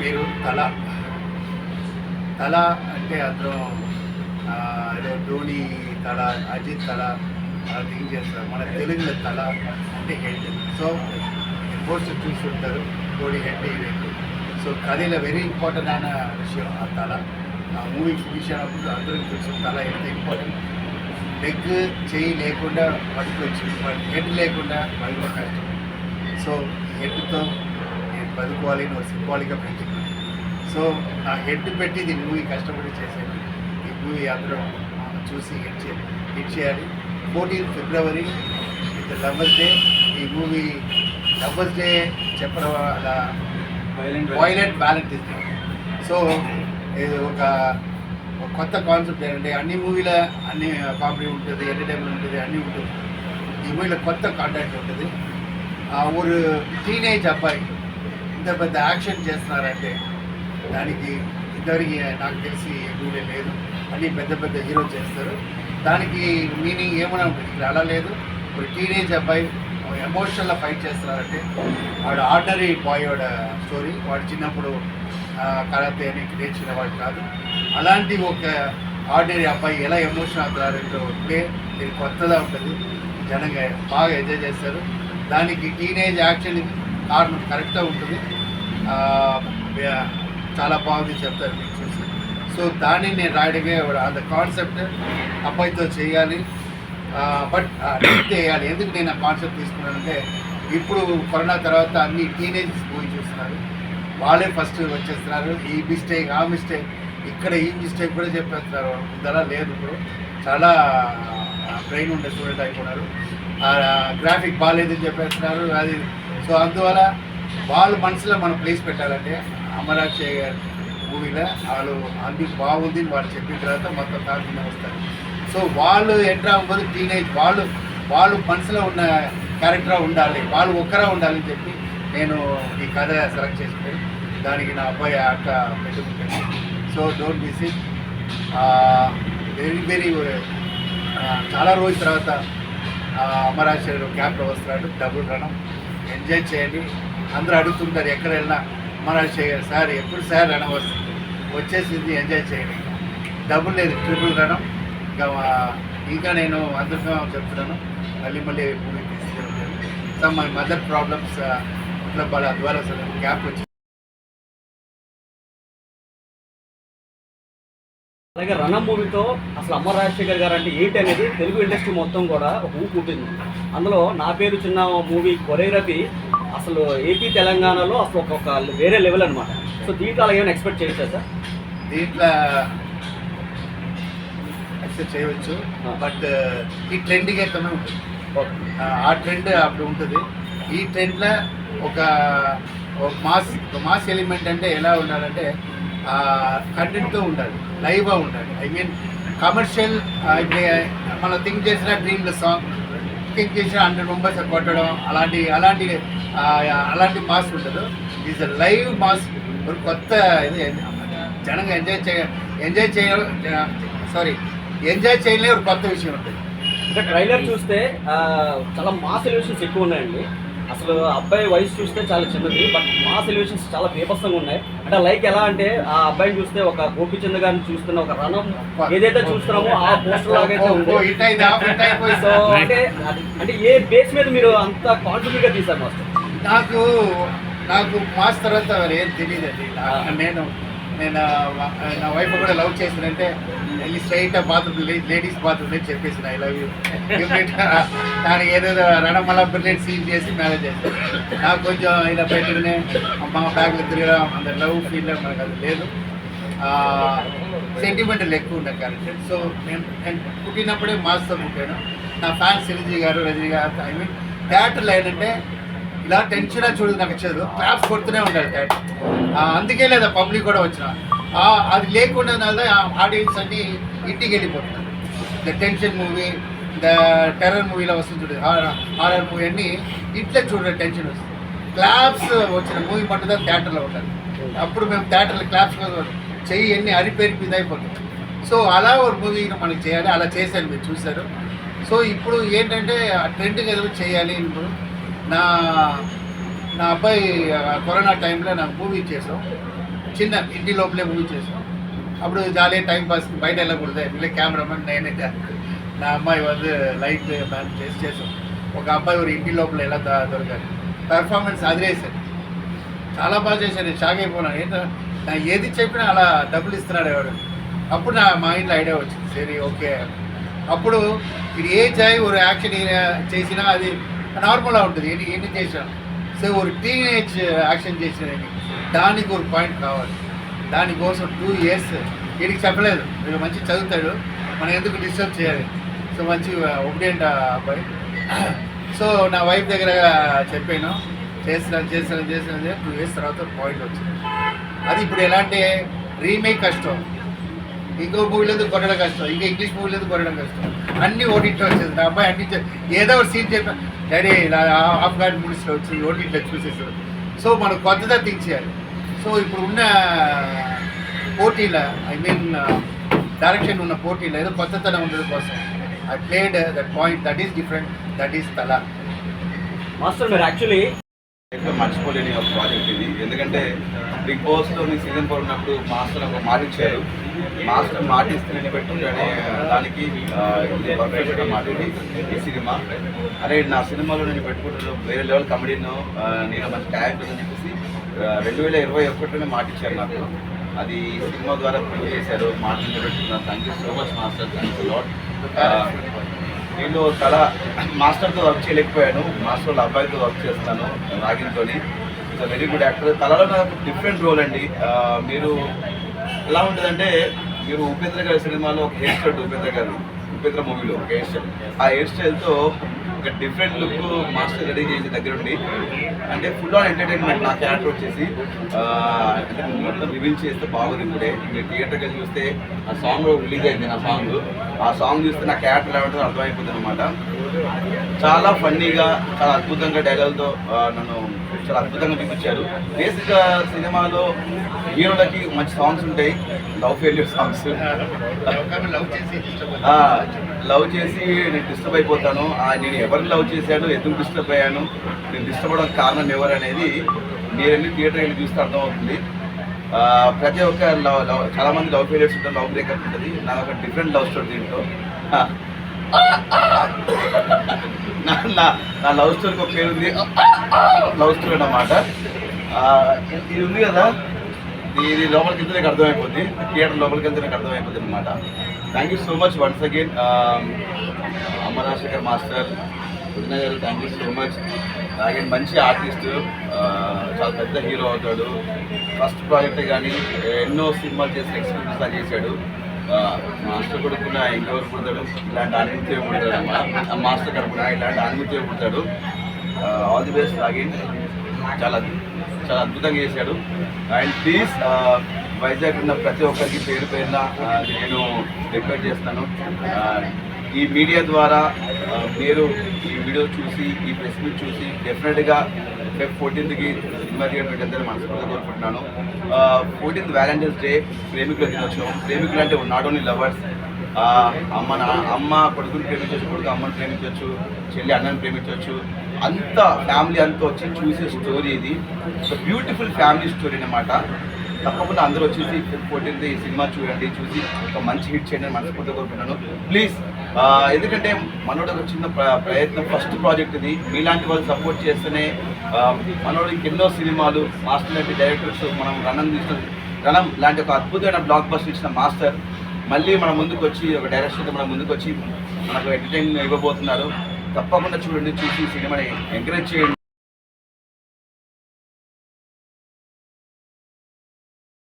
పేరు తల. తల అంటే అతను ఏదో ధోని తల అజిత్ తల థింక్ చేస్తారు. మన తెలుగులో తల అంటే హెడ్. సో పోస్ట్ చూసి ఉంటారు. ధోని హెడ్ ఈవెంట్ సో కథలో వెరీ ఇంపార్టెంట్ అయిన విషయం ఆ తల. ఆ మూవీ ఫినిష్ అయినప్పుడు అందరికీ తెలుసు తల ఎంత ఇంపార్టెంట్ లెగ్ చేయి లేకుండా బతకొచ్చు బట్ హెడ్ లేకుండా బయట కష్టం. సో హెడ్తో అని ఒక సింబాలిక్గా పెంచుకున్నాను సో నా హెడ్ పెట్టి ఇది మూవీ కష్టపడి చేశాను ఈ మూవీ అందరం చూసి హిట్ చే హిట్ చేయాలి. Fourteen February with lovers day ఈ మూవీ లవర్స్ డే చెప్పడం అలా వైలెంట్ వ్యాలంటైన్స్ డే సో ఇది ఒక కొత్త కాన్సెప్ట్ ఏంటంటే అన్ని మూవీల అన్ని కామెడీ ఉంటుంది ఎంటర్టైన్మెంట్ ఉంటుంది అన్నీ ఉంటుంది. ఈ మూవీలో కొత్త కాంటాక్ట్ ఉంటుంది. ఆ ஒரு టీనేజ్ అబ్బాయి ఇంత పెద్ద యాక్షన్ చేస్తున్నారంటే దానికి ఇంతవరకు నాకు తెలిసి మూవీ లేదు. అన్నీ పెద్ద పెద్ద హీరో చేస్తారు. దానికి మీనింగ్ ఏమైనా ఉంటుంది ఇక్కడ అలా లేదు. ఇప్పుడు టీనేజ్ అబ్బాయి ఎమోషనల్గా ఫైట్ చేస్తున్నారంటే వాడు ఆర్డినరీ బాయ్ వాడ స్టోరీ వాడు చిన్నప్పుడు కరాతే అని నేర్చిన వాడు కాదు. అలాంటి ఒక ఆర్డినరీ అబ్బాయి ఎలా ఎమోషన్ అవుతున్నారంటే ఉంటే ఇది కొత్తగా ఉంటుంది. జనంగా బాగా ఎంజాయ్ చేస్తారు. దానికి టీనేజ్ యాక్షన్ కారణం కరెక్ట్గా ఉంటుంది. చాలా బాగుంది చెప్తారు మీకు చూసి. సో దాన్ని నేను రాయడమే అంత కాన్సెప్ట్ అబ్బాయితో చేయాలి. బట్ నెక్స్ట్ చేయాలి. ఎందుకు నేను ఆ కాన్సెప్ట్ తీసుకున్నానంటే ఇప్పుడు కరోనా తర్వాత అన్ని టీనేజెస్ పోయి చూస్తున్నారు. వాళ్ళే ఫస్ట్ వచ్చేస్తున్నారు. ఈ మిస్టేక్ ఆ మిస్టేక్ ఇక్కడ ఈ మిస్టేక్ కూడా చెప్పేస్తున్నారు. ఇందలా లేదు ఇప్పుడు. చాలా బ్రెయిన్ ఉండే స్టూడెంట్ అయిపోయినారు. గ్రాఫిక్ బాగాలేదని చెప్పేస్తున్నారు. అది సో అందువల్ల వాళ్ళ మనసులో మనం ప్లేస్ పెట్టాలంటే అమరాక్షయ్య గారి మూవీలో వాళ్ళు అన్ని బాగుంది అని వాళ్ళు చెప్పిన తర్వాత మొత్తం కాకుండా వస్తారు సో వాళ్ళు ఎంటర్ అవ్వబోదు టీనేజ్ వాళ్ళు వాళ్ళు మనసులో ఉన్న క్యారెక్టర్ ఉండాలి. వాళ్ళు ఒక్కరా ఉండాలని చెప్పి నేను ఈ కథ సెలెక్ట్ చేసుకుని దానికి నా అబ్బాయి అక్క పెట్టుకుంటాను so don't miss it very very చాలా రోజుల తర్వాత అమరాశ్వరుడు క్యాంప్లో వస్తున్నాడు. డబుల్ రణం ఎంజాయ్ చేయండి. అందరూ అడుగుతుంటారు ఎక్కడ వెళ్ళినా? అమరాశ్వర్ సార్ ఎప్పుడు సార్? రణం వస్తుంది వచ్చేసింది ఎంజాయ్ చేయండి. డబ్బులు లేదు ట్రిపుల్ రణం ఇంకా ఇంకా నేను అందరితో చెప్తున్నాను. మళ్ళీ మళ్ళీ మూవీ తీసుకెళ్తాను సో మై మదర్ ప్రాబ్లమ్స్ ఇట్లా వాళ్ళ ద్వారా గ్యాప్ వచ్చింది. అలాగే రణం మూవీతో అసలు అమ్మ రాజశేఖర్ గారు అంటే ఏంటి అనేది తెలుగు ఇండస్ట్రీ మొత్తం కూడా ఒక ఊపు ఉంటుంది. అందులో నా పేరు చిన్న మూవీ కొరియోగ్రఫీ అసలు ఏపీ తెలంగాణలో అసలు ఒక వేరే లెవెల్ అనమాట సో దీంట్లో అలా ఏమైనా ఎక్స్పెక్ట్ చేయొచ్చా సార్? దీంట్లో యాక్సెప్ట్ చేయవచ్చు. బట్ ఈ ట్రెండింగ్ అయితేనే ఉంటుంది. ఆ, ట్రెండ్ అప్పుడు ఉంటుంది. ఈ ట్రెండ్లో ఒక ఒక మాస్ ఒక మాస్ ఎలిమెంట్ అంటే ఎలా ఉండాలంటే కంటెంట్తో ఉండాలి లైవ్గా ఉండాలి. ఐ మీన్ కమర్షియల్ మనం థింక్ చేసిన డ్రీమ్ల సాంగ్ థింక్ చేసిన హండ్రెడ్ మెంబర్స్ కొట్టడం అలాంటి అలాంటి అలాంటి మాస్ ఉండదు. Is live mass. ఒక కొత్త ఇది జనంగా ఎంజాయ్ చేయ ఎంజాయ్ చేయ సారీ ఎంజాయ్ చేయలే ఒక కొత్త విషయం ఉంటుంది. ఇంకా ట్రైలర్ చూస్తే చాలా మాస్ ఎలివేషన్స్ ఎక్కువ ఉన్నాయండి. అసలు అబ్బాయి వయసు చూస్తే చాలా చిన్నది బట్ మాస్ ఎలివేషన్స్ చాలా బీభత్సంగా ఉన్నాయి. అంటే లైక్ ఎలా అంటే ఆ అబ్బాయిని చూస్తే ఒక గోపిచంద్ గారిని చూస్తున్న ఒక రణం ఏదైతే చూస్తున్నామో ఆ పోస్టర్ లాగైతే ఉంది. సో అంటే అంటే ఏ బేస్ మీద మీరు అంత కాన్ఫిడెంట్గా తీసారు మాస్టర్? నాకు నాకు మాస్ తర్వాత మరి ఏం తెలియదండి. నేను నేను నా వైఫ్ కూడా లవ్ చేసిందంటే వెళ్ళి స్ట్రైట్ బాత్రూమ్ లేడీస్ బాత్రూమ్ అని చెప్పేసి ఐ లవ్ యూ దానికి ఏదేదో రణమల బ్రిలియట్ సీన్ చేసి మ్యారేజ్ చేస్తాను నాకు కొంచెం ఇలా బయటనే మా బ్యాగ్లు తిరగడం అంత లవ్ ఫీల్ మనకు అది లేదు. సెంటిమెంటల్ ఎక్కువ ఉండే క్యారెక్టర్ సో నేను నేను పుట్టినప్పుడే మాస్తో పుట్టాను నా ఫ్యాన్స్ చిరంజీవి గారు రజనీ గారు ఐ మీన్ థియేటర్లో ఏంటంటే ఇలా టెన్షన్ చూడదు నాకు వచ్చేది క్లాప్స్ కొడుతూనే ఉండాలి థియేటర్ అందుకే లేదా పబ్లిక్ కూడా వచ్చిన. అది లేకుండా ఆడియన్స్ అన్ని ఇంటికి వెళ్ళిపోతున్నారు the tension movie the terror మూవీలో వస్తుంది చూడదు హారర్ మూవీ అన్ని ఇంట్లో చూడ టెన్షన్ వస్తుంది. క్లాప్స్ వచ్చిన మూవీ మట్టుదా థియేటర్లో ఉండాలి. అప్పుడు మేము థియేటర్లో క్లాప్స్ చెయ్యి ఎన్ని అరిపేరి మీద అయిపోతుంది. సో అలా ఒక మూవీ మనకి చేయాలి. అలా చేశాను మీరు చూశారు. సో ఇప్పుడు ఏంటంటే ఆ ట్రెండ్ ఏదో చేయాలి ఇప్పుడు. నా నా అబ్బాయి కరోనా టైంలో నాకు మూవీ చేసాం చిన్న ఇంటి లోపలే మూవీ చేసాం అప్పుడు జాలీ టైం పాస్ బయట వెళ్ళకూడదు. ఇట్లా కెమెరామెన్ నేనే. నా అమ్మాయి వద్దు లైట్ ప్లాన్ చేసి చేసాం ఒక అబ్బాయి ఒక ఇంటి లోపల ఎలా దొరికారు పెర్ఫార్మెన్స్ అదిరేసాను చాలా బాగా చేశాను షాక్ అయిపోయినాను ఏంటో? నా ఏది చెప్పినా అలా డబ్బులు ఇస్తున్నాడు ఎవడు. అప్పుడు నా మా ఇంట్లో ఐడియా వచ్చింది. సరే ఓకే. అప్పుడు ఇది ఏ జాయి ఒక యాక్షన్ చేసినా అది నార్మల్గా ఉంటుంది. ఎన్ని ఎన్ని చేశాను సో ఒక టీనేజ్ యాక్షన్ చేసినది దానికి ఒక పాయింట్ కావాలి. దానికోసం టూ ఇయర్స్ వీడికి చెప్పలేదు. వీడు మంచి చదువుతాడు. మనం ఎందుకు డిస్టర్బ్ చేయాలి? సో మంచి ఒబిడియంట్ అబ్బాయి. సో నా వైఫ్ దగ్గర చెప్పాను. చేస్తున్నాను చేస్తున్నాను చేస్తున్నాను. టూ ఇయర్స్ తర్వాత పాయింట్ వచ్చింది. అది ఇప్పుడు ఎలా అంటే రీమేక్ కష్టం. ఇంకో మూవీలేదు కొట్టడం కష్టం? ఇంకా ఇంగ్లీష్ మూవీలేదు కొట్టడం కష్టం? అన్ని ఓటీట్లో వచ్చేది. నా అబ్బాయి అన్ని ఏదో ఒక సీన్ చెప్పా డాడీ ఇలా ఆఫ్ గార్డ్ మూవీస్లో వచ్చి ఓటీట్లో చూసేసాడు. సో మనం కొత్తగా థింక్ చేయాలి సో ఇప్పుడు ఉన్న పోటీల ఐ మీన్ డైరెక్షన్ ఉన్న పోటీలో ఏదో కొత్తతనం ఉండడం కోసం. I played that point that is different that is Thala. Master మీరు యాక్చువల్లీ లైఫ్లో మర్చిపోలేని ఒక ప్రాజెక్ట్ ఇది. ఎందుకంటే బిగ్ బాస్లో మీ సీజన్ ఫోర్ ఉన్నప్పుడు మాస్టర్ ఒక మాట ఇచ్చారు. మాస్టర్ మాట ఇస్తే పెట్టుకుంటే దానికి మాట ఇది ఈ సినిమా. అరే నా సినిమాలో నేను పెట్టుకుంటాను వేరే లెవెల్ కమెడీను నేను మంచి క్యారెక్టర్ అని చెప్పేసి రెండు వేల ఇరవై ఒకటిలోనే మాట ఇచ్చారు నాకు. అది సినిమా ద్వారా ప్రూవ్ చేశారు మాట నిలబెట్టుకున్నాను thank you so much master thanks lot నేను తల మాస్టర్తో వర్క్ చేయలేకపోయాను మాస్టర్ వాళ్ళ అబ్బాయితో వర్క్ చేస్తాను రాగిన్తో ఇట్స్ వెరీ గుడ్ యాక్టర్ తలలో నాకు డిఫరెంట్ రోల్ అండి. మీరు ఎలా ఉంటుందంటే మీరు ఉపేంద్ర గారి సినిమాలో ఒక హెయిర్ స్టైల్ ఉపేంద్ర గారు ఉపేంద్ర మూవీలో ఒక హెయిర్ స్టైల్ ఆ హెయిర్ స్టైల్తో ఒక డిఫరెంట్ లుక్ మాస్టర్ రెడీ చేసి దగ్గరుండి అంటే ఫుల్ ఆన్ ఎంటర్టైన్మెంట్ నా క్యారెక్టర్ వచ్చేసి మొత్తం రివీల్ చేస్తే బాగుంది ఇప్పుడే. మీరు థియేటర్కి వెళ్ళి చూస్తే ఆ సాంగ్ రిలీజ్ అయింది నా సాంగ్ ఆ సాంగ్ చూస్తే నా క్యారెక్టర్ ఎలా ఉంటుందో అర్థమైపోతుంది అనమాట చాలా ఫన్నీగా చాలా అద్భుతంగా డైలాగ్తో నన్ను చాలా అద్భుతంగా చూపించారు. బేసిక్ సినిమాలో హీరోలకి మంచి సాంగ్స్ ఉంటాయి. లవ్ ఫెయిల్యూర్ సాంగ్స్ లవ్ చేసి లవ్ చేసి నేను డిస్టర్బ్ అయిపోతాను. నేను ఎవరిని లవ్ చేశాను ఎందుకు డిస్టర్బ్ అయ్యాను నేను డిస్టర్బ్ అవడం కారణం ఎవరు అనేది మీరు థియేటర్ వెళ్ళి చూస్తే అర్థమవుతుంది. ప్రతి ఒక్క లవ్ లవ్ చాలా మంది లవ్ ఫెయిల్యూర్స్ ఉంటారు లవ్ బ్రేకప్ ఉంటుంది. నాకు ఒక డిఫరెంట్ లవ్ స్టోరీ దీంట్లో. నా నా- లవ్ స్టోరీకి ఒక పేరు ఉంది. లవ్ స్టోరీ అన్నమాట. ఇది ఉంది కదా? ఇది- లోపలికి వెళ్తే నాకు అర్థమైపోద్ది. థియేటర్ లోపలికి వెళ్తే నాకు అర్థమైపోద్ది అనమాట thank you so much once again Amarasekhar master గారు థ్యాంక్ యూ సో మచ్ అలాగే మంచి ఆర్టిస్ట్ చాలా పెద్ద హీరో అవుతాడు. ఫస్ట్ ప్రాజెక్ట్ కానీ ఎన్నో సినిమాలు చేసిన ఎక్స్పీరియన్స్ చేశాడు. మాస్టర్ కొడుకున్న ఇంకెవరు పుడతాడు ఇలాంటి ఆనిమిత్యం పుడతాడు మాస్టర్ కడుపున ఇలాంటి ఆనిమిత్యం పుడతాడు ఆల్ ది బెస్ట్ అగైన్ చాలా చాలా అద్భుతంగా చేశాడు. అండ్ ప్లీజ్ వైజాగ్ ఉన్న ప్రతి ఒక్కరికి పేరు పేరున నేను రిక్వెస్ట్ చేస్తాను. ఈ మీడియా ద్వారా మీరు ఈ వీడియో చూసి ఈ ప్రెస్ మీట్ చూసి డెఫినెట్గా రేపు ఫోర్టీన్త్కి సినిమా థియేటర్ పెట్టేందుకు మనస్ఫూర్తిగా కోరుకుంటున్నాను. ఫోర్టీన్త్ వ్యాలంటైన్స్ డే ప్రేమికుల దినోత్సవం. ప్రేమికులు అంటే నాట్ ఓన్లీ లవర్స్ అమ్మ నా అమ్మ కొడుకుని ప్రేమించవచ్చు కొడుకు అమ్మని ప్రేమించవచ్చు చెల్లి అన్నని ప్రేమించవచ్చు. అంత ఫ్యామిలీ అంతా వచ్చి చూసే స్టోరీ ఇది. బ్యూటిఫుల్ ఫ్యామిలీ స్టోరీ అనమాట తప్పకుండా అందరూ వచ్చేసి ఫోర్టీన్త్ ఈ సినిమా చూడండి చూసి ఒక మంచి హిట్ చేయండి అని మనస్ఫూర్తిగా కోరుకుంటున్నాను. ప్లీజ్ ఎందుకంటే మనోడు ఒక చిన్న ప్ర- ప్రయత్నం ఫస్ట్ ప్రాజెక్ట్ ఇది. మీలాంటి వాళ్ళు సపోర్ట్ చేస్తేనే మనోడికి ఎన్నో సినిమాలు మాస్టర్ లాంటి డైరెక్టర్స్ మనం రణం తీసిన రణం లాంటి ఒక అద్భుతమైన బ్లాక్ బస్టర్ ఇచ్చిన మాస్టర్. మళ్ళీ మన ముందుకు వచ్చి ఒక డైరెక్షన్ మన ముందుకు వచ్చి మనకు ఎంటర్టైన్మెంట్ ఇవ్వబోతున్నారు. తప్పకుండా చూడండి చూసి సినిమాని ఎంకరేజ్ చేయండి.